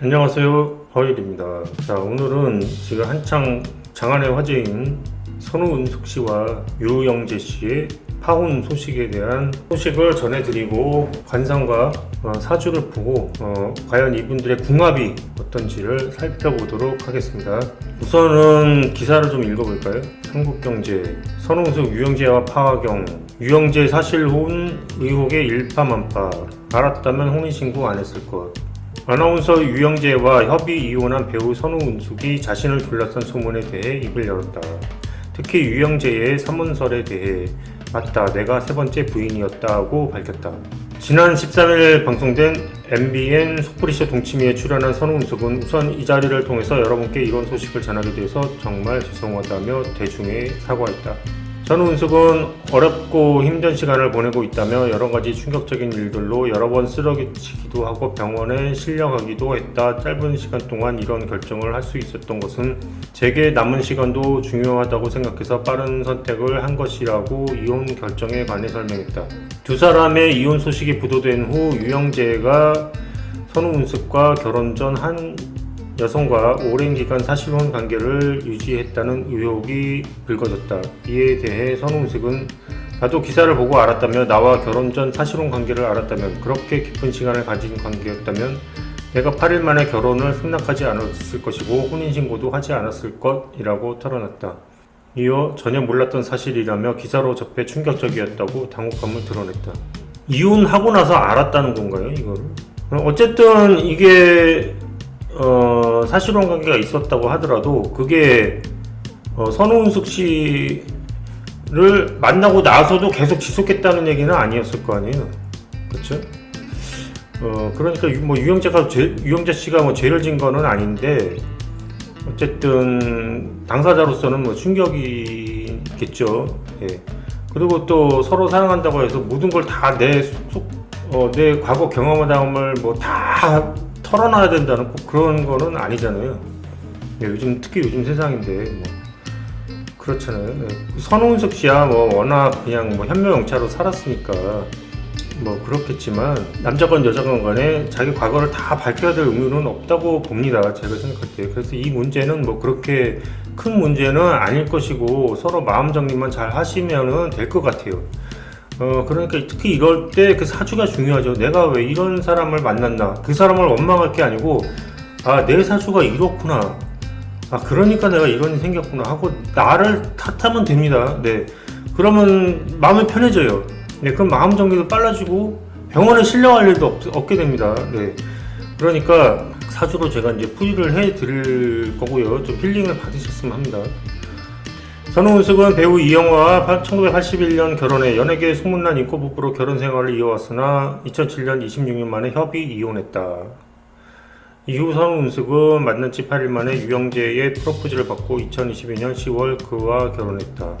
안녕하세요. 허일입니다. 자 오늘은 지금 한창 장안의 화제인 선우은숙 씨와 유영재 씨의 파혼 소식에 대한 소식을 전해드리고 관상과 어, 사주를 보고 어, 과연 이분들의 궁합이 어떤지를 살펴보도록 하겠습니다. 우선은 기사를 좀 읽어볼까요? 한국경제 선우은숙 유영재와 파하경. 유영재 사실혼 의혹의 일파만파. 알았다면 혼인신고 안 했을 것 아나운서 유영재와 협의 이혼한 배우 선우은숙이 자신을 둘러싼 소문에 대해 입을 열었다. 특히 유영재의 사문설에 대해 맞다 내가 세 번째 부인이었다고 밝혔다. 지난 13일 방송된 MBN 속풀이쇼 동치미에 출연한 선우은숙은 우선 이 자리를 통해서 여러분께 이런 소식을 전하게 돼서 정말 죄송하다며 대중에 사과했다. 전우은숙은 어렵고 힘든 시간을 보내고 있다며 여러 가지 충격적인 일들로 여러 번 쓰러지기도 하고 병원에 실려가기도 했다. 짧은 시간 동안 이런 결정을 할 수 있었던 것은 제게 남은 시간도 중요하다고 생각해서 빠른 선택을 한 것이라고 이혼 결정에 관해 설명했다. 두 사람의 이혼 소식이 보도된 후 유영재가 선우은숙과 결혼 전 한 여성과 오랜 기간 사실혼 관계를 유지했다는 의혹이 불거졌다. 이에 대해 선우은숙은 나도 기사를 보고 알았다며 나와 결혼 전 사실혼 관계를 알았다면 그렇게 깊은 시간을 가진 관계였다면 내가 8일 만에 결혼을 승낙하지 않았을 것이고 혼인신고도 하지 않았을 것이라고 털어놨다. 이어 전혀 몰랐던 사실이라며 기사로 접해 충격적이었다고 당혹감을 드러냈다. 이혼하고 나서 알았다는 건가요, 이거를? 어쨌든 이게 어, 사실혼 관계가 있었다고 하더라도 그게 어, 선우은숙 씨를 만나고 나서도 계속 지속했다는 얘기는 아니었을 거 아니에요, 그렇죠? 어, 그러니까 유- 뭐 유영재가 죄, 유영재 씨가 뭐 죄를 진 거는 아닌데 어쨌든 당사자로서는 뭐 충격이겠죠. 예. 그리고 또 서로 사랑한다고 해서 모든 걸 다 내 속, 어, 내 과거 경험을 뭐 다 털어놔야 된다는 꼭 그런 거는 아니잖아요. 예, 요즘 특히 요즘 세상인데 뭐 그렇잖아요. 예. 선홍석 씨야 뭐 워낙 그냥 뭐 현모영차로 살았으니까 뭐 그렇겠지만 남자건 여자건 간에 자기 과거를 다 밝혀야 될 의무는 없다고 봅니다. 제가 생각할 때. 그래서 이 문제는 뭐 그렇게 큰 문제는 아닐 것이고 서로 마음 정리만 잘 하시면은 될 것 같아요. 어 그러니까 특히 이럴 때 그 사주가 중요하죠. 내가 왜 이런 사람을 만났나? 그 사람을 원망할 게 아니고 아 내 사주가 이렇구나. 아 그러니까 내가 이런 일이 생겼구나 하고 나를 탓하면 됩니다. 네. 그러면 마음이 편해져요. 네, 그럼 마음 정리도 빨라지고 병원에 실려갈 일도 없, 없게 됩니다. 네. 그러니까 사주로 제가 이제 풀이를 해 드릴 거고요. 좀 힐링을 받으셨으면 합니다. 선우은숙은 배우 이영화와 1981년 결혼해 연예계 소문난 인고 부부로 결혼 생활을 이어왔으나 2007년 26년 만에 협의 이혼했다. 이후 선우은숙은 만난 지 8일 만에 유영재의 프로포즈를 받고 2022년 10월 그와 결혼했다.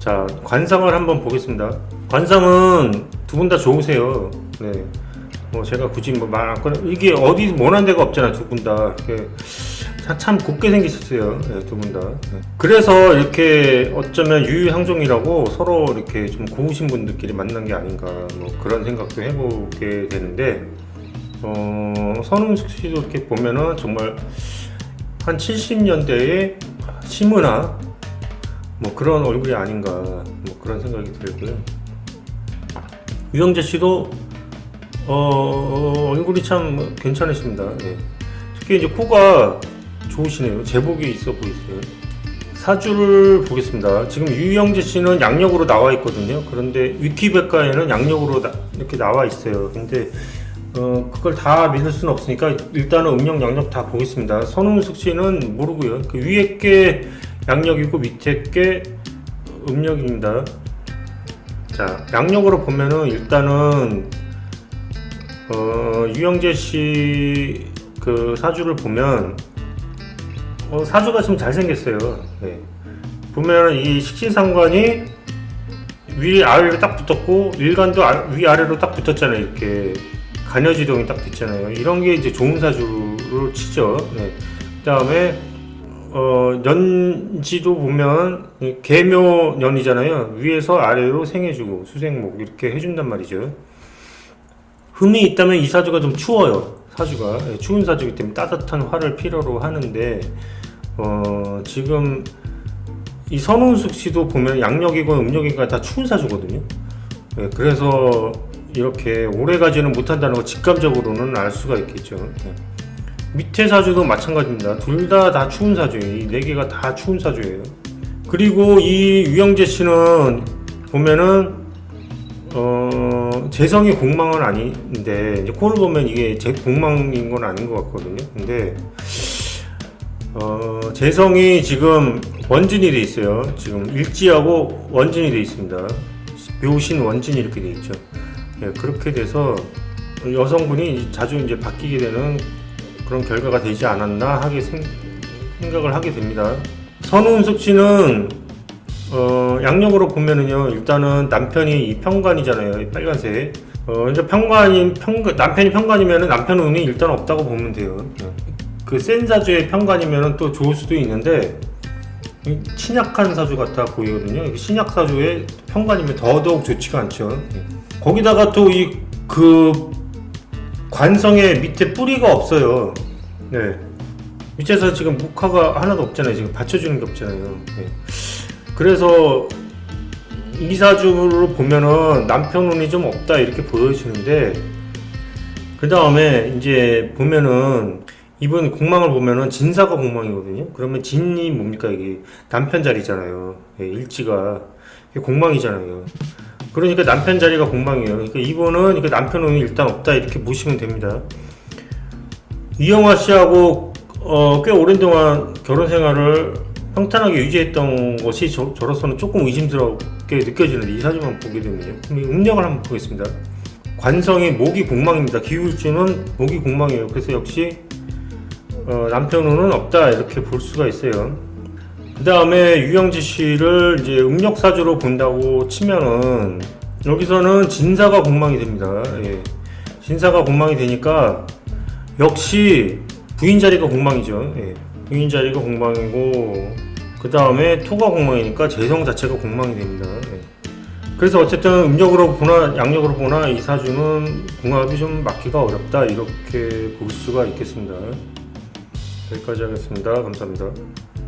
자, 관상을 한번 보겠습니다. 관상은 두 분 다 좋으세요. 네. 뭐 제가 굳이 뭐 말 안 꺼내 이게 어디 모난 데가 없잖아 두 분 다. 이렇게 참- 참 곱게 생기셨어요. 네, 두분 다. 네. 그래서 이렇게 어쩌면 유유상종이라고 서로 이렇게 좀 고우신 분들끼리 만난 게 아닌가 뭐 그런 생각도 해보게 되는데 어, 선웅숙 씨도 이렇게 보면은 정말 한 70년대의 심은하 뭐 그런 얼굴이 아닌가 뭐 그런 생각이 들고요. 유영재 씨도 어, 어, 얼굴이 참 괜찮으십니다. 예. 특히 이제 코가 좋으시네요. 제복이 있어 보이세요. 사주를 보겠습니다. 지금 유영재 씨는 양력으로 나와 있거든요. 그런데 위키백과에는 양력으로 나- 이렇게 나와 있어요. 근데 어, 그걸 다 믿을 수는 없으니까 일단은 음력, 양력 다 보겠습니다. 선웅숙 씨는 모르고요. 그 위에 게 양력이고 밑에 게 음력입니다. 자, 양력으로 보면은 일단은 어, 유영재 씨 그 사주를 보면 어, 사주가 좀 잘생겼어요. 네. 보면 이 식신상관이 위 아래로 딱 붙었고 일간도 아, 위 아래로 딱 붙었잖아요. 이렇게 간여지동이 딱 됐잖아요. 이런 게 이제 좋은 사주로 치죠. 네. 그다음에 어, 년지도 보면 이 개묘년이잖아요. 위에서 아래로 생해주고 수생목 이렇게 해준단 말이죠. 흠이 있다면 이 사주가 좀 추워요. 사주가 예, 추운 사주이기 때문에 따뜻한 화를 필요로 하는데 어, 지금 이 선운숙 씨도 보면 양력이건 음력이건 다 추운 사주거든요. 예, 그래서 이렇게 오래 가지는 못한다는 거 직감적으로는 알 수가 있겠죠. 예. 밑에 사주도 마찬가지입니다. 둘 다다 추운 사주예요. 이네 개가 다 추운 사주예요. 그리고 이 유영재 씨는 보면은 어 재성이 공망은 아닌데 코를 보면 이게 제 공망인 건 아닌 것 같거든요. 근데 어 재성이 지금 원진이 돼 있어요. 지금 일지하고 원진이 돼 있습니다. 묘신 원진이 이렇게 돼 있죠. 예, 그렇게 돼서 여성분이 자주 이제 바뀌게 되는 그런 결과가 되지 않았나 하게 생, 생각을 하게 됩니다. 선운숙 씨는 어, 양력으로 보면은요 일단은 남편이 이 평관이잖아요 이 빨간색 어 이제 평관이 평 남편이 평관이면은 남편 운이 일단 없다고 보면 돼요 그 센 사주의 평관이면은 또 좋을 수도 있는데 이 친약한 사주 같아 보이거든요. 신약 사주의 평관이면 더더욱 좋지가 않죠. 예. 거기다가 또 이 그 관성의 밑에 뿌리가 없어요. 네. 밑에서 지금木화가 하나도 없잖아요. 지금 받쳐주는 게 없잖아요. 예. 그래서 이 사주로 보면은 남편 운이 좀 없다 이렇게 보여지는데 그 다음에 이제 보면은 이번 공망을 보면은 진사가 공망이거든요. 그러면 진이 뭡니까 이게 남편 자리잖아요. 예, 일지가 공망이잖아요. 그러니까 남편 자리가 공망이에요. 그러니까 이분은 이거 남편 운이 일단 없다 이렇게 보시면 됩니다. 이영화 씨하고 어, 꽤 오랜 동안 결혼 생활을 평탄하게 유지했던 것이 저, 저로서는 조금 의심스럽게 느껴지는데 이 사진만 보게 되면요. 음력을 한번 보겠습니다. 관성이 목이 공망입니다. 기울주는 목이 공망이에요. 그래서 역시 어, 남편 운은 없다 이렇게 볼 수가 있어요. 그 다음에 유영지 씨를 이제 음력 사주로 본다고 치면은 여기서는 진사가 공망이 됩니다. 예. 진사가 공망이 되니까 역시 부인 자리가 공망이죠. 예. 부인 자리가 공망이고 그 다음에 토가 공망이니까 재성 자체가 공망이 됩니다. 예. 그래서 어쨌든 음력으로 보나 양력으로 보나 이 사주는 궁합이 좀 맞기가 어렵다 이렇게 볼 수가 있겠습니다. 여기까지 하겠습니다. 감사합니다.